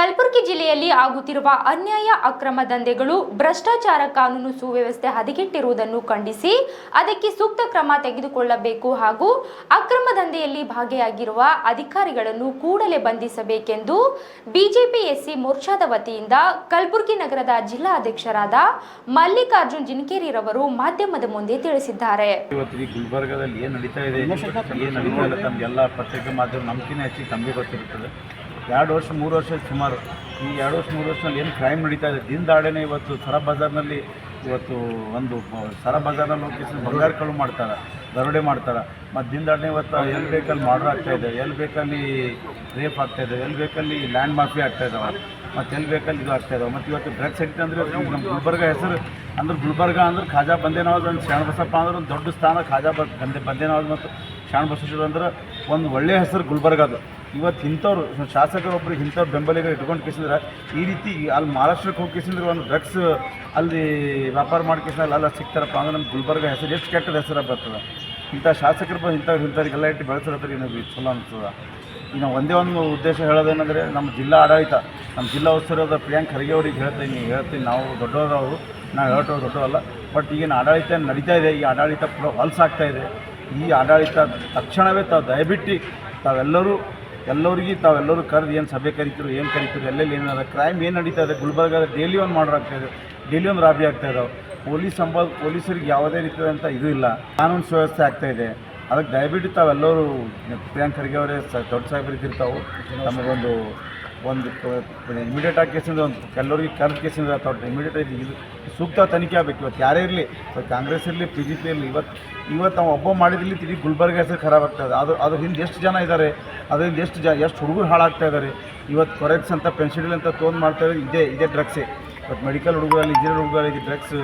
ಕಲಬುರಗಿ ಜಿಲ್ಲೆಯಲ್ಲಿ ಆಗುತ್ತಿರುವ ಅನ್ಯಾಯ ಅಕ್ರಮ ದಂಧೆಗಳು, ಭ್ರಷ್ಟಾಚಾರ ಕಾನೂನು ಸುವ್ಯವಸ್ಥೆ ಹದಗೆಟ್ಟಿರುವುದನ್ನು ಖಂಡಿಸಿ ಅದಕ್ಕೆ ಸೂಕ್ತ ಕ್ರಮ ತೆಗೆದುಕೊಳ್ಳಬೇಕು ಹಾಗೂ ಅಕ್ರಮ ದಂಧೆಯಲ್ಲಿ ಭಾಗಿಯಾಗಿರುವ ಅಧಿಕಾರಿಗಳನ್ನು ಕೂಡಲೇ ಬಂಧಿಸಬೇಕೆಂದು ಬಿಜೆಪಿ ಎಸ್ಸಿ ಮೋರ್ಚಾದ ವತಿಯಿಂದ ಕಲಬುರಗಿ ನಗರದ ಜಿಲ್ಲಾ ಅಧ್ಯಕ್ಷರಾದ ಮಲ್ಲಿಕಾರ್ಜುನ್ ಜಿನಕೇರಿರವರು ಮಾಧ್ಯಮದ ಮುಂದೆ ತಿಳಿಸಿದ್ದಾರೆ. ಗುಲ್ಬರ್ಗದಲ್ಲಿ ಏನು ನಡೀತಾ ಇದೆ ಎರಡು ವರ್ಷ, ಮೂರು ವರ್ಷ ಸುಮಾರು. ಈ ಎರಡು ವರ್ಷ, ಮೂರು ವರ್ಷದಲ್ಲಿ ಏನು ಕ್ರೈಮ್ ನಡೀತಾ ಇದೆ? ದಿನದಾಡೇನೆ ಇವತ್ತು ಸರ ಬಜಾರ್ನಲ್ಲಿ ಇವತ್ತು ಒಂದು ಸರ ಬಜಾರ್ನಲ್ಲಿ ಹೋಗಿ ಬಂಗಾರ ಕಳ್ಳು ಮಾಡ್ತಾರೆ, ದರೋಡೆ ಮಾಡ್ತಾರೆ. ಮತ್ತು ದಿನದಾಡನೆ ಇವತ್ತು ಎಲ್ಲಿ ಬೇಕಲ್ಲಿ ಮಾಡ್ರ್ ಆಗ್ತಾ ಇದೆ, ಎಲ್ಲಿ ಬೇಕಲ್ಲಿ ರೇಪ್ ಆಗ್ತಾ ಇದೆ, ಎಲ್ಲಿ ಬೇಕಲ್ಲಿ ಲ್ಯಾಂಡ್ ಮಾಫಿ ಆಗ್ತಾ ಇದಾವೆ, ಮತ್ತು ಎಲ್ಲಿ ಬೇಕಲ್ಲಿ ಇದು ಆಗ್ತಾ ಇದಾವೆ. ಮತ್ತು ಇವತ್ತು ಡ್ರಗ್ಸ್ ಎಡಿಟ್ ಅಂದರೆ ನಮ್ಮ ಗುಲ್ಬರ್ಗ ಹೆಸರು, ಅಂದ್ರೆ ಗುಲ್ಬರ್ಗ ಅಂದ್ರೆ ಖಾಜಾ ಬಂದೇನವಾಜ್ ಒಂದು ಶರಣಬಸಪ್ಪ ಅಂದ್ರೆ ಒಂದು ದೊಡ್ಡ ಸ್ಥಾನ ಖಾಜಾ ಬಂದೆ ಬಂದೇನವಾಜ್ ಮತ್ತು ಶರಣಬಸವೇಶ್ವರ ಅಂದ್ರೆ ಒಂದು ಒಳ್ಳೆಯ ಹೆಸರು ಗುಲ್ಬರ್ಗದು ಇವತ್ತು ಇಂಥವ್ರು ಶಾಸಕರೊಬ್ಬರು ಇಂಥವ್ರು ಬೆಂಬಲಿಗರು ಇಟ್ಕೊಂಡು ಕೇಸಿದ್ರೆ, ಈ ರೀತಿ ಅಲ್ಲಿ ಮಹಾರಾಷ್ಟ್ರಕ್ಕೆ ಹೋಗಿ ಕೇಸಿದ್ರೆ ಒಂದು ಡ್ರಗ್ಸ್ ಅಲ್ಲಿ ವ್ಯಾಪಾರ ಮಾಡಿ ಕೇಸಿದ್ರೆ ಅಲ್ಲ ಸಿಗ್ತಾರಪ್ಪ ಅಂದ್ರೆ ನಮ್ಮ ಗುಲ್ಬರ್ಗ ಹೆಸರು ಎಷ್ಟು ಕೆಟ್ಟದ ಹೆಸರು ಬರ್ತದೆ. ಇಂಥ ಶಾಸಕರು ಬಂದು ಇಂಥವ್ರು ಇಂಥವ್ರಿಗೆಲ್ಲ ಇಟ್ಟು ಬೆಳೆಸಿರೋದ್ರಿಗೆ ನಮಗೆ ಚಲೋ ಅನ್ಸ್ತದೆ ಈಗ ಒಂದೇ ಒಂದು ಉದ್ದೇಶ ಹೇಳೋದೇನೆಂದರೆ, ನಮ್ಮ ಜಿಲ್ಲಾ ಆಡಳಿತ, ನಮ್ಮ ಜಿಲ್ಲಾ ಉಸ್ತುವಾದ ಪ್ರಿಯಾಂಕ್ ಖರ್ಗೆ ಅವ್ರಿಗೆ ಹೇಳ್ತೀನಿ ಹೇಳ್ತೀನಿ, ನಾವು ದೊಡ್ಡವರು ನಾವು ಹೇಳ್ತೋ ದೊಡ್ಡವಲ್ಲ ಬಟ್ ಈಗಿನ ಆಡಳಿತ ನಡೀತಾ ಇದೆ? ಈ ಆಡಳಿತ ಪೂರ ಹೊಲಸಾಗ್ತಾ ಇದೆ. ಈ ಆಡಳಿತ ತಕ್ಷಣವೇ ತಾವು ದಯವಿಟ್ಟು ತಾವೆಲ್ಲರೂ ಎಲ್ಲರಿಗೆ ತಾವೆಲ್ಲರೂ ಕರೆದು ಏನು ಸಭೆ ಕರಿತೀರು, ಏನು ಕರಿತೀರು, ಎಲ್ಲೆಲ್ಲಿ ಏನಾದ್ರು ಕ್ರೈಮ್ ಏನು ನಡೀತಾ ಇದೆ ಗುಲ್ಬರ್ಗಾದ ಡೈಲಿ ಒಂದು ಮಾಡ್ರ್ ಆಗ್ತಾ ಇದೆ ಡೈಲಿ ಒಂದು ರಾಬಿ ಆಗ್ತಾ ಪೊಲೀಸ್ ಸಂಬ ಪೊಲೀಸರಿಗೆ ಯಾವುದೇ ರೀತಿಯಾದಂಥ ಇದು ಇಲ್ಲ. ಕಾನೂನು ಸುವ್ಯವಸ್ಥೆ ಆಗ್ತಾ ಇದೆ. ಅದಕ್ಕೆ ದಯವಿಟ್ಟು ತಾವೆಲ್ಲರೂ ಪ್ರಿಯಾಂಕ್ ಖರ್ಗೆ ಅವರೇ, ಸ ದೊಡ್ಡ ಸಾಹೇಬರು ನಮಗೊಂದು ಒಂದು ಇಮಿಡಿಯೇಟ್ ಆಗಿ ಕೇಸಿಂದ ಒಂದು ಕೆಲವರಿಗೆ ಕರೆದ ಕೇಸಿಂದ ತೊಟ್ಟು ಇಮಿಡಿಯೇಟ್ ಆಗಿ ಇದು ಸೂಕ್ತ ತನಿಖೆ ಆಗಬೇಕು. ಇವತ್ತು ಯಾರೇ ಇರಲಿ ಕಾಂಗ್ರೆಸ್ ಇರಲಿ ಪಿ ಜೆ ಪಿ ಇರಲಿ, ಇವತ್ತು ಇವತ್ತು ನಾವು ಒಬ್ಬ ಮಾಡಿದಿರಲಿ ತಿರುಗಿ ಗುಲ್ಬರ್ಗ ಹೆಸರು ಖರಾಬ್ ಆಗ್ತದೆ ಅದು ಅದ್ರ ಹಿಂದೆ ಎಷ್ಟು ಜನ ಇದ್ದಾರೆ, ಅದರಿಂದ ಎಷ್ಟು ಜ, ಎಷ್ಟು ಹುಡುಗರು ಹಾಳಾಗ್ತಾ ಇದ್ದಾರೆ, ಇವತ್ತು ಕೊರೆಕ್ಸ್ ಅಂತ ಪೆನ್ಸಿಡಿಲ್ ಅಂತ ತೋನ್ ಮಾಡ್ತಾ ಇದ್ದಾರೆ ಇದೇ ಇದೇ ಡ್ರಗ್ಸೇ ಇವತ್ತು ಮೆಡಿಕಲ್ ಹುಡುಗರಲ್ಲಿ ಇಂಜಿನಿಯರ್ ಹುಡುಗರಲ್ಲಿ ಡ್ರಗ್ಸ್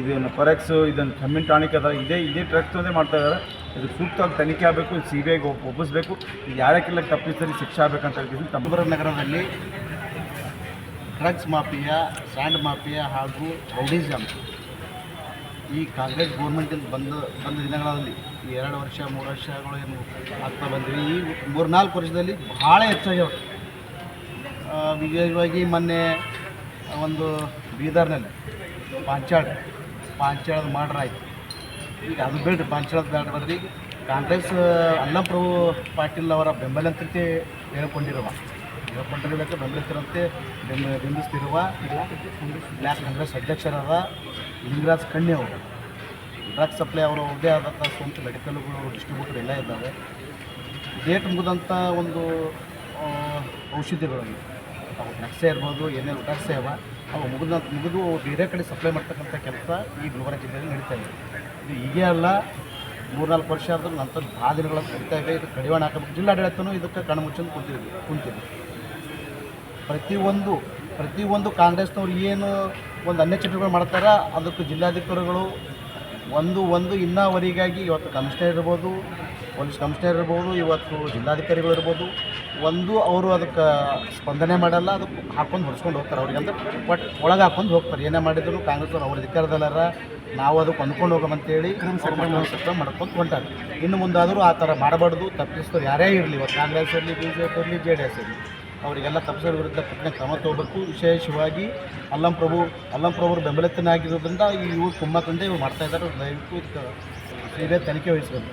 ಇದನ್ನು ಕೊರೆಕ್ಸು ಇದನ್ನು ಕಮ್ಮಿನ್ ಟಾಣಿಕ್ ಅದ, ಇದೇ ಇದೇ ಡ್ರಗ್ಸ್ ಅಂದರೆ ಮಾಡ್ತಾ ಇದ್ದಾರೆ. ಇದು ಸೂಕ್ತವಾಗಿ ತನಿಖೆ ಆಗಬೇಕು ಸಿ ಬಿ ಐಗೆ ಒಪ್ಪಿಸ್ಬೇಕು. ಯಾರಕ್ಕೆಲ್ಲ ತಪ್ಪಿಸಲಿ ಶಿಕ್ಷೆ ಆಗಬೇಕಂತ ಹೇಳ್ತೀನಿ ತಮ್ಮೂರ ಕಲಬುರಗಿ ನಗರದಲ್ಲಿ ಡ್ರಗ್ಸ್ ಮಾಫಿಯಾ, ಸ್ಯಾಂಡ್ ಮಾಫಿಯಾ ಹಾಗೂ ರೌಡಿಸಮ್ ಈ ಕಾಂಗ್ರೆಸ್ ಗೌರ್ಮೆಂಟಿಂದ ಬಂದ ಬಂದ ದಿನಗಳಲ್ಲಿ ಈ ಎರಡು ವರ್ಷ, ಮೂರು ವರ್ಷಗಳು ಏನು ಆಗ್ತಾ ಬಂದಿವೆ. ಈ ಮೂರ್ನಾಲ್ಕು ವರ್ಷದಲ್ಲಿ ಭಾಳ ಹೆಚ್ಚಾಗ್ಯಾವ. ವಿಶೇಷವಾಗಿ ಮೊನ್ನೆ ಒಂದು ಬೀದರ್ನಲ್ಲಿ ಪಾಂಚಾಳ್ ಪಾಂಚಾಳದ ಮಾಡ್ರ್ ಆಯ್ತು ಈಗ ಅದು ಬೇಡ್ರಿ ಪಂಚಾಯತ್ ಬೇಡ ಕಾಂಗ್ರೆಸ್ ಅನ್ನಪ್ರಭು ಪಾಟೀಲ್ ಅವರ ಬೆಂಬಲಂತೆ ಹೇಳ್ಕೊಂಡಿರುವ. ಹೇಳ್ಕೊಂಡಿರಬೇಕು ಬೆಂಬಲಿಸಿರಂತೆ ಬೆಂಬ ಬೆಂಬಲಿಸ್ತಿರುವ ಬ್ಲ್ಯಾಕ್ ಕಾಂಗ್ರೆಸ್ ಅಧ್ಯಕ್ಷರಾದ ಲಿಂಗರಾಜ್ ಕಣ್ಣಿ ಅವರು. ಡ್ರಗ್ ಸಪ್ಲೈ ಅವರು ಒಂದೇ ಆದಂಥ ಸ್ವಂತ ಮೆಡಿಕಲ್ಗಳು ಡಿಸ್ಟ್ರಿಬ್ಯೂಟರ್ ಎಲ್ಲ ಇದ್ದಾವೆ. ಡೇಟ್ ಮುಗಿದಂಥ ಒಂದು ಔಷಧಿಗಳನ್ನು ಅವು ಡ್ರಗ್ಸೇ ಇರ್ಬೋದು, ಏನೇನು ಡ್ರಗ್ಸೇ ಅವ ಅವು ಮುಗಿದ, ಮುಗಿದು ಬೇರೆ ಕಡೆ ಸಪ್ಲೈ ಮಾಡ್ತಕ್ಕಂಥ ಕೆಲಸ ಈ ಗುಲ್ಬರ್ಗ ಜಿಲ್ಲೆಯಲ್ಲಿ ನಡೀತಾ ಇದೆ. ಇದು ಹೀಗೆ ಅಲ್ಲ, ಮೂರ್ನಾಲ್ಕು ವರ್ಷ ಆದರೂ ನಂತರ ಭಾಳ ದಿನಗಳ ಕಡಿತಾ ಇದೆ. ಇದು ಕಡಿವಾಣ ಹಾಕಬೇಕು. ಜಿಲ್ಲಾಡಳಿತನೂ ಇದಕ್ಕೆ ಕಣ್ಮುಚ್ಚನ್ನು ಕುಂತಿದ್ವಿ ಕುಂತಿದ್ವಿ ಪ್ರತಿಯೊಂದು ಪ್ರತಿಯೊಂದು ಕಾಂಗ್ರೆಸ್ನವ್ರು ಏನು ಒಂದು ಅನ್ಯ ಚಟುವಟಿಕೆಗಳು ಮಾಡ್ತಾರೆ ಅದಕ್ಕೆ ಜಿಲ್ಲಾಧಿಕಾರಿಗಳು ಒಂದು ಒಂದು ಇನ್ನೂವರೆಗಾಗಿ ಇವತ್ತು ಕಮಿಷನರ್ ಇರ್ಬೋದು. ಪೊಲೀಸ್ ಕಮಿಷನರ್ ಇರ್ಬೋದು ಇವತ್ತು ಜಿಲ್ಲಾಧಿಕಾರಿಗಳು ಇರ್ಬೋದು ಒಂದು ಅವರು ಅದಕ್ಕೆ ಸ್ಪಂದನೆ ಮಾಡಲ್ಲ ಅದಕ್ಕೆ ಹಾಕೊಂಡು ಹೊಡ್ಸ್ಕೊಂಡು ಹೋಗ್ತಾರೆ ಅವ್ರಿಗೆ ಅಂದ್ರೆ ಬಟ್ ಒಳಗೆ ಹಾಕೊಂಡು ಹೋಗ್ತಾರೆ. ಏನೇ ಮಾಡಿದ್ರು ಕಾಂಗ್ರೆಸ್ ಅವ್ರು ಅವ್ರ ಅಧಿಕಾರದಲ್ಲಾರ ನಾವು ಅದಕ್ಕೆ ಹೊಂದ್ಕೊಂಡು ಹೋಗಮಂತೇಳಿ ಸರ್ಕಾರ ಮಾಡ್ಕೊಂಡು ಹೊಂಟಾರೆ. ಇನ್ನು ಮುಂದಾದರೂ ಆ ಥರ ಮಾಡಬಾರ್ದು ತಪ್ಪಿಸ್ತಾರೆ ಯಾರೇ ಇರಲಿ ಇವತ್ತು ಕಾಂಗ್ರೆಸ್ ಇರಲಿ ಬಿ ಜೆ ಪಿ ಇರಲಿ ಜೆ ಡಿ ಎಸ್ ಇರಲಿ ಅವರಿಗೆಲ್ಲ ತಪ್ಪಿಸೋರ ವಿರುದ್ಧ ಕಠಿಣ ಕ್ರಮ ತಗೋಬೇಕು. ವಿಶೇಷವಾಗಿ ಅಲ್ಲಂ ಪ್ರಭು ಅಲ್ಲಂ ಪ್ರಭುರು ಬೆಂಬಲಿತನಾಗಿರೋದ್ರಿಂದ ಈ ಇವ್ರು ತುಂಬ ತಂದೆ ಇವ್ರು ಮಾಡ್ತಾ ಇದ್ದಾರೆ. ದಯವಿಟ್ಟು ಸೀರಿಯಸ್ ತನಿಖೆ ವಹಿಸಬೇಕು.